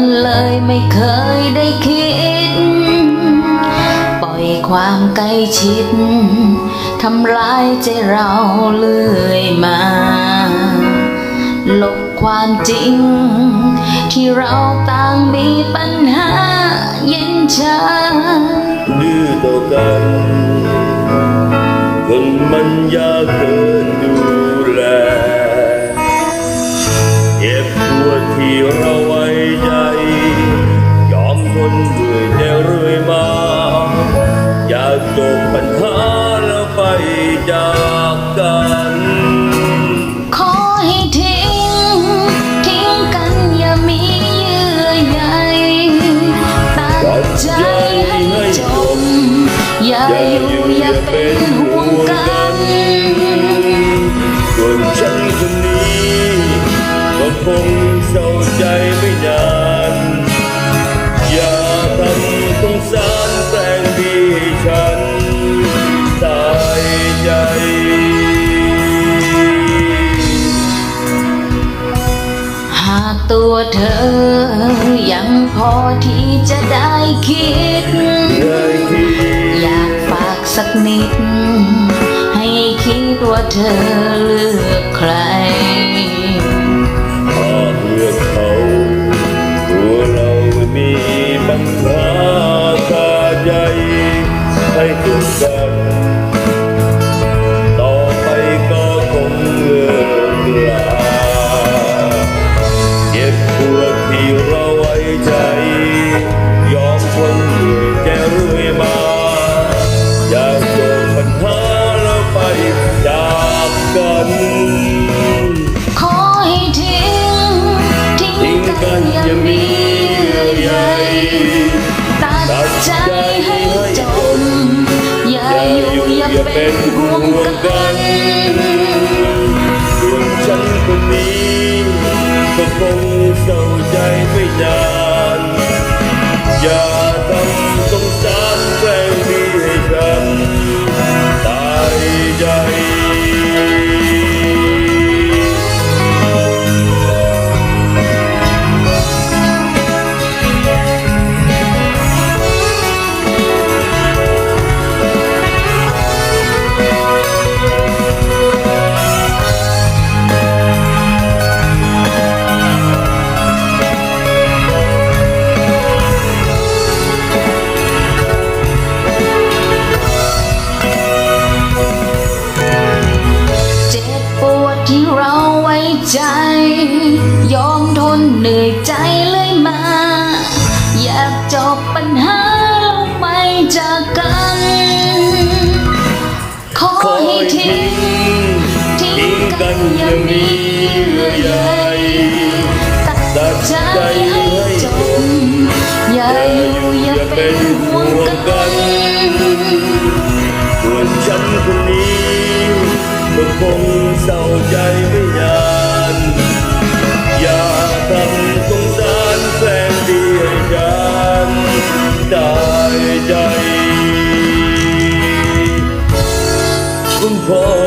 นเลยไม่เคยได้คิด ปล่อยความใกล้ชิดทำร้ายใจเราเรื่อยมา ลบความจริง ที่เราต่างมีปัญหาเย็นชาดื้อต่อกันจนมันยากเกินดูแลเจ็บ ที่เราไว้ใจ ยอมทนด้วยแต่เรื่อยมา อยากจบปัญหาแล้วไปจากกันขอให้ทิ้ง ทิ้งกันอย่ามีเยื่อใยตัดใจให้จม อย่าอยู่อย่าเป็นห่วงกัน ตัวเธอ ยังพอที่จะได้คิดเลยที่อยากฝากสักนิด ให้คิดว่าเธอเลือกใคร กันส่วนฉันคนนี้ก็คงเศร้าใจไม่นาน บปัญหาลงไม่จากกัน ขอให้ทิ้งทิ้งกันอย่ามีเยื่อใยตัดใจให้จมอย่าอยู่อย่าเป็นห่วงกันส่วนฉันคนนี้ก็คงเศร้าใจ ได้ใจคุณพ่อ